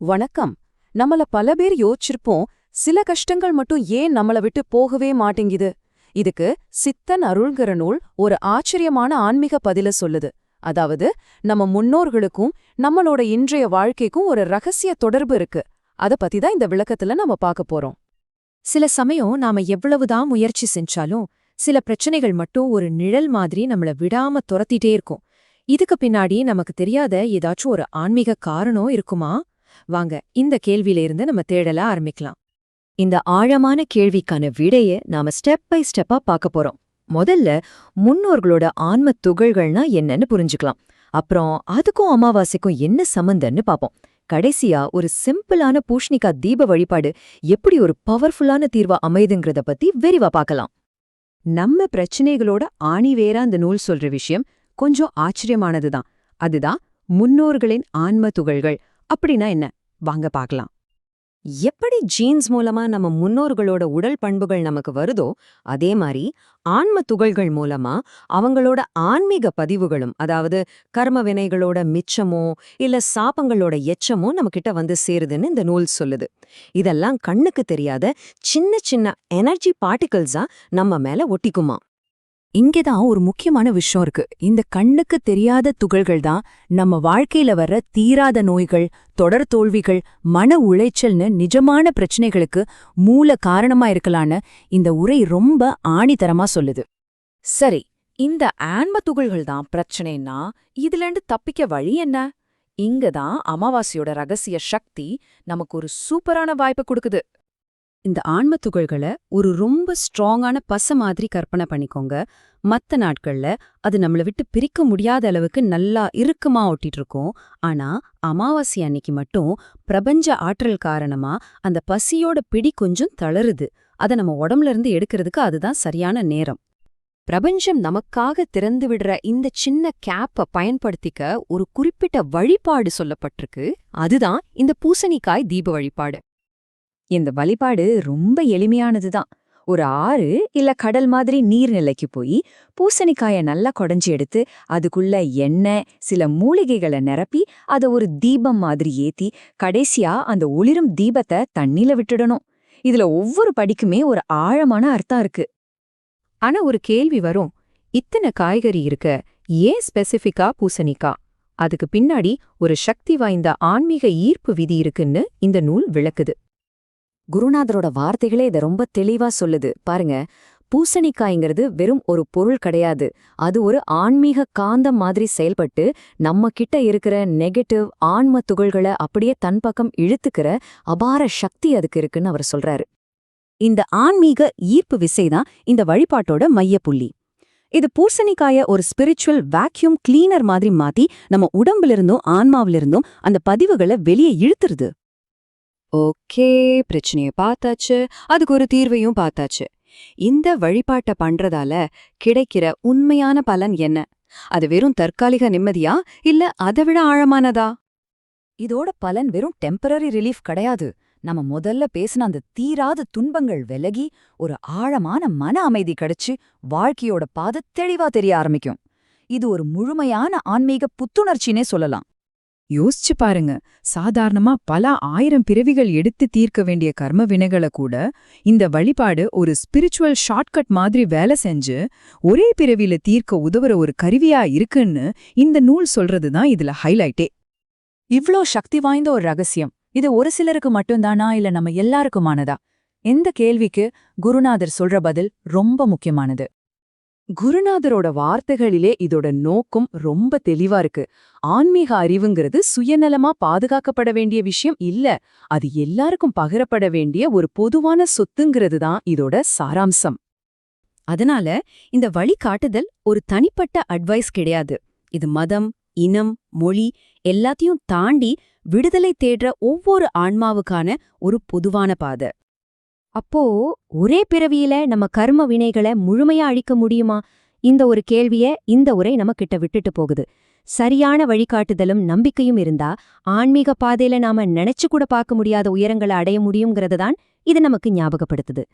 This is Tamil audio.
வணக்கம். நம்மள பல பேர் யோசிச்சிருப்போம் சில கஷ்டங்கள் மட்டும் ஏன் நம்மள விட்டு போகவே மாட்டேங்குது? இதுக்கு சித்தன் அருள்கிற நூல் ஒரு ஆச்சரியமான ஆன்மீக பதில சொல்லுது. அதாவது நம்ம முன்னோர்களுக்கும் நம்மளோட இன்றைய வாழ்க்கைக்கும் ஒரு ரகசிய தொடர்பு இருக்கு. அத பத்தி தான் இந்த விளக்கத்துல நம்ம பார்க்க போறோம். சில சமயம் நாம எவ்வளவுதான் முயற்சி செஞ்சாலும் சில பிரச்சனைகள் மட்டும் ஒரு நிழல் மாதிரி நம்மள விடாம துரத்திட்டே இருக்கும். இதுக்கு பின்னாடி நமக்கு தெரியாத ஏதாச்சும் ஒரு ஆன்மீக காரணம் இருக்குமா? வாங்க இந்த கேள்வியிலிருந்து நம்ம தேடல ஆரம்பிக்கலாம். இந்த ஆழமான கேள்விக்கான விடைய நாம ஸ்டெப் பை ஸ்டெப்பா பார்க்க போறோம். முதல்ல முன்னோர்களோட ஆன்ம துகள்கள்னா என்னன்னு புரிஞ்சுக்கலாம். அப்புறம் அதுக்கும் அமாவாசைக்கும் என்ன சம்மந்தன்னு பாப்போம் கடைசியா ஒரு சிம்பிளான பூஷ்ணிகா தீப வழிபாடு எப்படி ஒரு பவர்ஃபுல்லான தீர்வா அமைதுங்கிறத பத்தி விரிவா பார்க்கலாம். நம்ம பிரச்சனைகளோட ஆணிவேரா அந்த நூல் சொல்ற விஷயம் கொஞ்சம் ஆச்சரியமானதுதான். அதுதான் முன்னோர்களின் ஆன்ம துகள்கள். அப்படின்னா என்ன? வாங்க பார்க்கலாம். எப்படி ஜீன்ஸ் மூலமா நம்ம முன்னோர்களோட உடல் பண்புகள் நமக்கு வருதோ அதே மாதிரி ஆன்ம துகள்கள் மூலமா அவங்களோட ஆன்மீக பதிவுகளும் அதாவது கர்ம வினைகளோட மிச்சமோ இல்ல சாபங்களோட எச்சமோ நம்மகிட்ட வந்து சேருதுன்னு இந்த நூல் சொல்லுது. இதெல்லாம் கண்ணுக்கு தெரியாத சின்ன சின்ன எனர்ஜி பார்ட்டிகல்ஸா நம்ம மேல ஒட்டிக்குமா? இங்கேதான் ஒரு முக்கியமான விஷயம் இருக்கு. இந்த கண்ணுக்கு தெரியாத துகள்கள் தான் நம்ம வாழ்க்கையில வர்ற தீராத நோய்கள் தொடர் தோல்விகள் மன உளைச்சல்னு நிஜமான பிரச்சனைகளுக்கு மூல காரணமா இருக்கலான்னு இந்த உரை ரொம்ப ஆணித்தரமா சொல்லுது. சரி இந்த ஆன்ம துகள்கள் தான் பிரச்சனைன்னா இதுலேருந்து தப்பிக்க வழி என்ன? இங்கதான் அமாவாசையோட ரகசிய சக்தி நமக்கு ஒரு சூப்பரான வாய்ப்பை கொடுக்குது. இந்த ஆன்ம துகள்களை ஒரு ரொம்ப ஸ்ட்ராங்கான பச மாதிரி கற்பனை பண்ணிக்கோங்க. மத்த நாட்கள்ல அது நம்மள விட்டு பிரிக்க முடியாத அளவுக்கு நல்லா இறுக்கமா ஒட்டிட்டு இருக்கும் ஆனா அமாவாசை அன்னைக்கு மட்டும் பிரபஞ்ச ஆற்றல் காரணமா அந்த பசியோட பிடி கொஞ்சம் தளருது. அதை நம்ம உடம்புல இருந்து எடுக்கிறதுக்கு அதுதான் சரியான நேரம். பிரபஞ்சம் நமக்காக திறந்து விடுற இந்த சின்ன கேப்ப பயன்படுத்திக்க ஒரு குறிப்பிட்ட வழிபாடு சொல்லப்பட்டிருக்கு. அதுதான் இந்த பூசணிக்காய் தீப வழிபாடு. இந்த வழிபாடு ரொம்ப எளிமையானதுதான். ஒரு ஆறு இல்ல கடல் மாதிரி நீர்நிலைக்கு போய் பூசணிக்காய நல்லா கொடைஞ்சி எடுத்து அதுக்குள்ள எண்ணெய் சில மூலிகைகளை நிரப்பி அத ஒரு தீபம் மாதிரி ஏத்தி கடைசியா அந்த ஒளிரும் தீபத்தை தண்ணில விட்டுடணும். இதுல ஒவ்வொரு படிக்குமே ஒரு ஆழமான அர்த்தம் இருக்கு. ஆனா ஒரு கேள்வி வரும். இத்தனை காய்கறி இருக்க ஏன் ஸ்பெசிஃபிக்கா பூசணிக்கா? அதுக்கு பின்னாடி ஒரு சக்தி வாய்ந்த ஆன்மீக ஈர்ப்பு விதி இருக்குன்னு இந்த நூல் விளக்குது. குருநாதரோட வார்த்தைகளே இதை ரொம்ப தெளிவா சொல்லுது. பாருங்க பூசணிக்காய்ங்கிறது வெறும் ஒரு பொருள் கிடையாது. அது ஒரு ஆன்மீக காந்தம் மாதிரி செயல்பட்டு நம்ம கிட்ட இருக்கிற நெகட்டிவ் ஆன்ம துகள்களை அப்படியே தன் பக்கம் இழுத்துக்கிற அபார சக்தி அதுக்கு இருக்குன்னு அவர் சொல்றாரு. இந்த ஆன்மீக ஈர்ப்பு விசைதான் இந்த வழிபாட்டோட மையப்புள்ளி. இது பூசணிக்காய ஒரு ஸ்பிரிச்சுவல் வேக்யூம் கிளீனர் மாதிரி மாத்தி நம்ம உடம்பிலிருந்தும் ஆன்மாவிலிருந்தும் அந்த பதிவுகளை வெளியே இழுத்துருது. ஓகே பிரச்சனைய பார்த்தாச்சு. அதுக்கு ஒரு தீர்வையும் பார்த்தாச்சு. இந்த வழிபாட்ட பண்றதால கிடைக்கிற உண்மையான பலன் என்ன? அது வெறும் தற்காலிக நிம்மதியா? இல்ல அதை விட ஆழமானதா? இதோட பலன் வெறும் டெம்பரரி ரிலீஃப் கிடையாது. நம்ம முதல்ல பேசின அந்த தீராத துன்பங்கள் விலகி ஒரு ஆழமான மன அமைதி கிடைச்சு வாழ்க்கையோட பாதை தெளிவா தெரிய ஆரம்பிக்கும். இது ஒரு முழுமையான ஆன்மீக புத்துணர்ச்சினே சொல்லலாம். யோசிச்சு பாருங்க. சாதாரணமா பல ஆயிரம் பிறவிகள் எடுத்து தீர்க்க வேண்டிய கர்ம வினைகளை கூட இந்த வழிபாடு ஒரு ஸ்பிரிச்சுவல் ஷார்ட்கட் மாதிரி வேலை செஞ்சு ஒரே பிறவியில தீர்க்க உதவுற ஒரு கருவியா இருக்குன்னு இந்த நூல் சொல்றதுதான் இதுல ஹைலைட்டே இவ்ளோ சக்தி வாய்ந்த ஒரு ரகசியம். இது ஒரு சிலருக்கு மட்டும்தானா இல்ல நம்ம எல்லாருக்குமானதா? இந்த கேள்விக்கு குருநாதர் சொல்ற பதில் ரொம்ப முக்கியமானது. குருநாதரோட வார்த்தைகளிலே இதோட நோக்கம் ரொம்ப தெளிவா இருக்கு. ஆன்மீக அறிவுங்கிறது சுயநலமா பாதுகாக்கப்பட வேண்டிய விஷயம் இல்ல அது எல்லாருக்கும் பகிரப்பட வேண்டிய ஒரு பொதுவான சொத்துங்கிறது தான் இதோட சாராம்சம். அதனால இந்த வழிகாட்டுதல் ஒரு தனிப்பட்ட அட்வைஸ் கிடையாது. இது மதம் இனம் மொழி எல்லாத்தையும் தாண்டி விடுதலை தேடுற ஒவ்வொரு ஆன்மாவுக்கான ஒரு பொதுவான பாதை. அப்போ ஒரே பிறவியில நம்ம கர்ம வினைகளை முழுமையா அழிக்க முடியுமா? இந்த ஒரு கேள்விய இந்த உரை நம்ம கிட்ட விட்டுட்டு போகுது. சரியான வழிகாட்டுதலும் நம்பிக்கையும் இருந்தா ஆன்மீக பாதையில நாம நினைச்சு கூட பார்க்க முடியாத உயரங்களை அடைய முடியுங்கிறது தான் இது நமக்கு ஞாபகப்படுத்துது.